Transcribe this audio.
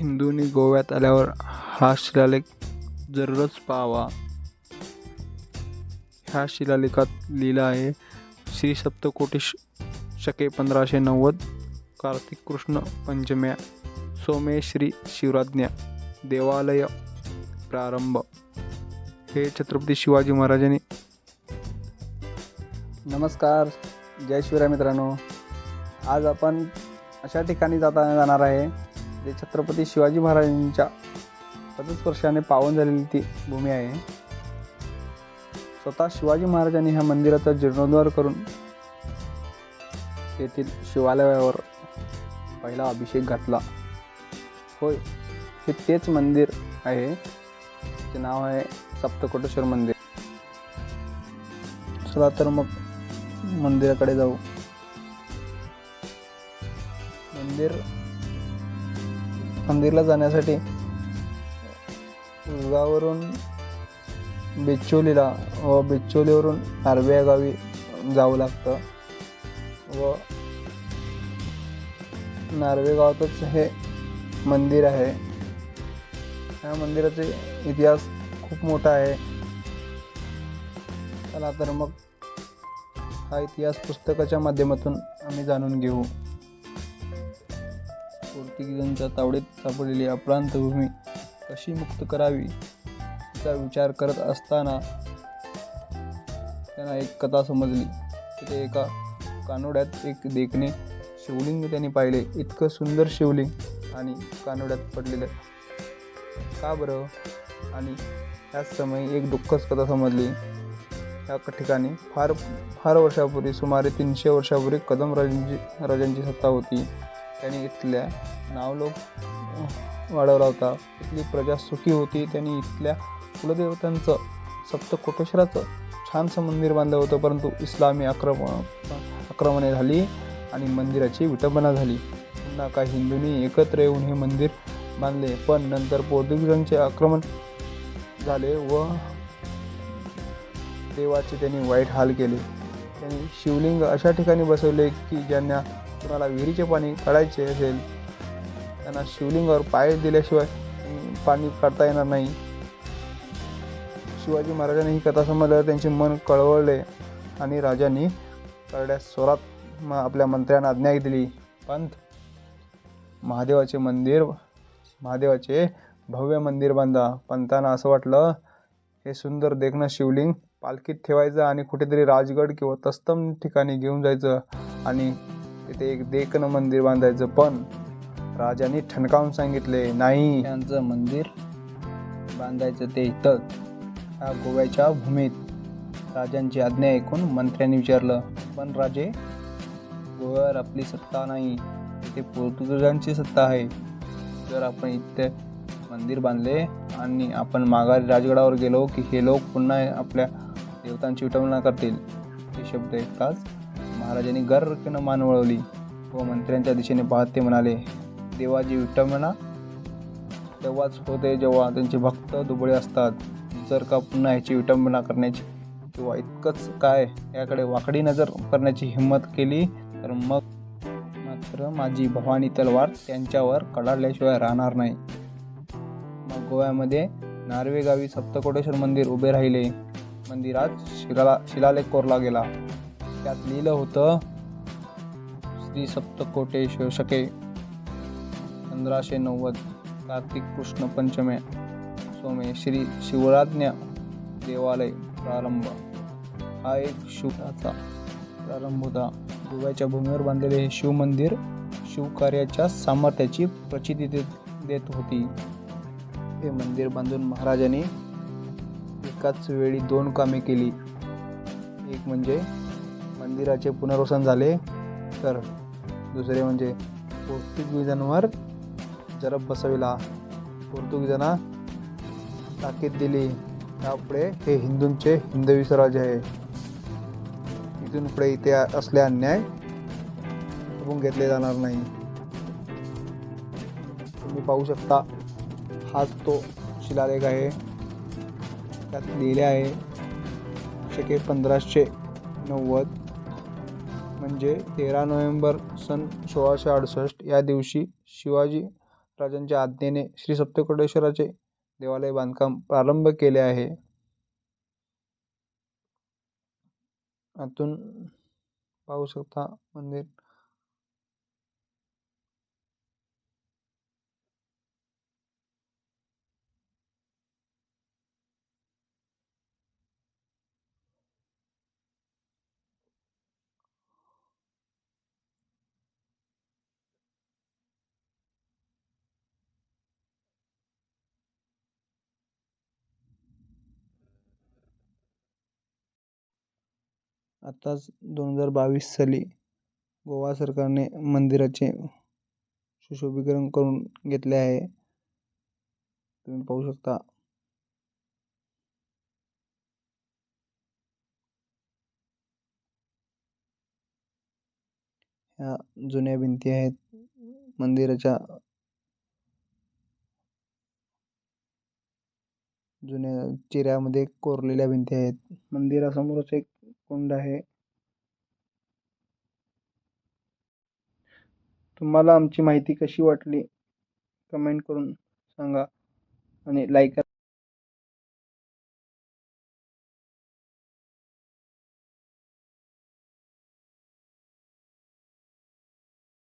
हिंदूंनी गोव्यात आल्यावर हा शिलालेख जरूरच पाहावा. ह्या शिलालेखात लिहिलं आहे, श्री सप्तकोटीश शके पंधराशे नव्वद, कार्तिक कृष्ण पंचम्या सोमे श्री शिवराज्ञा, देवालय प्रारंभ. हे छत्रपती शिवाजी महाराजांनी नमस्कार, जय शिवराय मित्रांनो. आज आपण अशा ठिकाणी जाता जाणार आहे जे छत्रपती शिवाजी महाराजांच्या पदस्पर्शाने पावन झालेली ती भूमी आहे. स्वतः शिवाजी महाराजांनी ह्या मंदिराचा जीर्णोद्धार करून येथील शिवालयावर पहिला अभिषेक घातला. होय हे तेच मंदिर आहे ते नाव आहे सप्तकोटेश्वर मंदिर. चला तर मग मंदिराकडे जाऊ. मंदिर मंदिरला जाण्यासाठी उजगावरून बिचोलीला व बिचोलीवरून नार्वे या गावी जावं लागतं. व नार्वे गावातच हे मंदिर आहे. ह्या मंदिराचे इतिहास खूप मोठा आहे. चला तर मग हा इतिहास पुस्तकाच्या माध्यमातून आम्ही जाणून घेऊ. पोर्तुगीजांच्या तावडीत सापडलेली अप्रांत भूमी कशी मुक्त करावी तिचा विचार करत असताना त्यांना एक कथा समजली. तिथे एका कानोड्यात एक देखणे शिवलिंग त्यांनी पाहिले. इतकं सुंदर शिवलिंग आणि कानोड्यात पडलेलं. का बरं? आणि त्याच समयी एक दुःखच कथा समजली. या ठिकाणी फार फार वर्षापूर्वी सुमारे तीनशे वर्षापूर्वी कदम राजांची राजांची सत्ता होती. त्यांनी इथल्या नावलोक वाढवला होता. इथली प्रजा सुखी होती. त्यांनी इथल्या कुलदेवतांचं सप्तकोटेश्वराचं छानसं मंदिर बांधलं होतं. परंतु इस्लामी आक्रमण आक्रमणे झाली आणि मंदिराची विटंबना झाली. पुन्हा काही हिंदूंनी एकत्र येऊन हे मंदिर बांधले. पण नंतर पोर्तुगीजांचे आक्रमण झाले व देवाचे त्यांनी वाईट हाल केले. त्यांनी शिवलिंग अशा ठिकाणी बसवले की ज्यांना कुणाला विहिरीचे पाणी काढायचे असेल त्यांना शिवलिंगावर पाय दिल्याशिवाय पाणी काढता येणार नाही. शिवाजी महाराजांनी ही कथा समजल्यावर त्यांचे मन कळवळले आणि राजांनी करड्या स्वरात म- आपल्या मंत्र्यांना आज्ञा दिली. पंत महादेवाचे मंदिर महादेवाचे भव्य मंदिर बांधा. पंतांना असं वाटलं हे सुंदर देखणं शिवलिंग पालखीत ठेवायचं आणि कुठेतरी राजगड किंवा तस्तम ठिकाणी घेऊन जायचं आणि तिथे एक देखणं मंदिर बांधायचं पण राजांनी ठणकावून सांगितले नाही. त्यांचं मंदिर बांधायचं ते इथं. ह्या गोव्याच्या भूमीत राजांची आज्ञा ऐकून मंत्र्यांनी विचारलं पण राजे गोव्यावर आपली सत्ता नाही इथे पोर्तुगीजांची सत्ता आहे. जर आपण इथे मंदिर बांधले आणि आपण माघारी राजगडावर गेलो की हे लोक पुन्हा आपल्या देवतांची विटंबना करतील. हे शब्द ऐकताच महाराजांनी गर्रकेनं मान वळवली. व मंत्र्यांच्या दिशेने पाहत ते म्हणाले देवाची विटंबना तेव्हाच होते जेव्हा त्यांचे भक्त दुबळे असतात. जर का पुन्हा ह्याची विटंबना करण्याची किंवा इतकंच काय याकडे वाकडी नजर करण्याची हिंमत केली तर मग मात्र माझी भवानी तलवार त्यांच्यावर कडाडल्याशिवाय राहणार नाही. मग गोव्यामध्ये नार्वे गावी सप्तकोटेश्वर मंदिर उभे राहिले. मंदिरात शिला शिलालेख कोरला गेला. त्यात लिहिलं होतं श्री सप्तकोटेश्वर शके पंधराशे नव्वद कार्तिक कृष्ण पंचमे सोमे श्री शिवराज्ञ देवालय प्रारंभ. हा एक शिवराचा प्रारंभ होता. गोव्याच्या भूमीवर बांधलेले हे शिवमंदिर शिवकार्याच्या सामर्थ्याची प्रचिती देत देत होती. हे मंदिर बांधून महाराजांनी एकाच वेळी दोन कामे केली. एक म्हणजे मंदिराचे पुनर्वसन झाले. तर दुसरे म्हणजे पोर्तुगीजांवर जरब बसविला. पोर्तुगीजांना ताकीद दिली. त्यापुढे हे हिंदूंचे हिंदवी स्वराज्य आहे. इथून पुढे इथे असले अन्याय करून घेतले जाणार नाही. तुम्ही पाहू शकता हाच तो शिलालेख आहे. त्यात लिहिले आहे शके पंधराशे नव्वद. म्हणजे तेरा नोव्हेंबर सन सोळाशे अडुसष्ट या दिवशी शिवाजी राजांच्या आज्ञेने श्री सप्तकोटेश्वराचे देवालय बांधकाम प्रारंभ केले आहे. आतून पाहू शकता मंदिर आताच दोन हजार बावीस साली गोवा सरकारने मंदिराचे सुशोभीकरण करून घेतले आहे. तुम्ही पाहू शकता. ह्या जुन्या भिंती आहेत. मंदिराच्या जुन्या चिऱ्यामध्ये कोरलेल्या भिंती आहेत. मंदिरासमोरच एक कुंड आहे. तुम्हाला आमची माहिती कशी वाटली? कमेंट करून सांगा आणि लाईक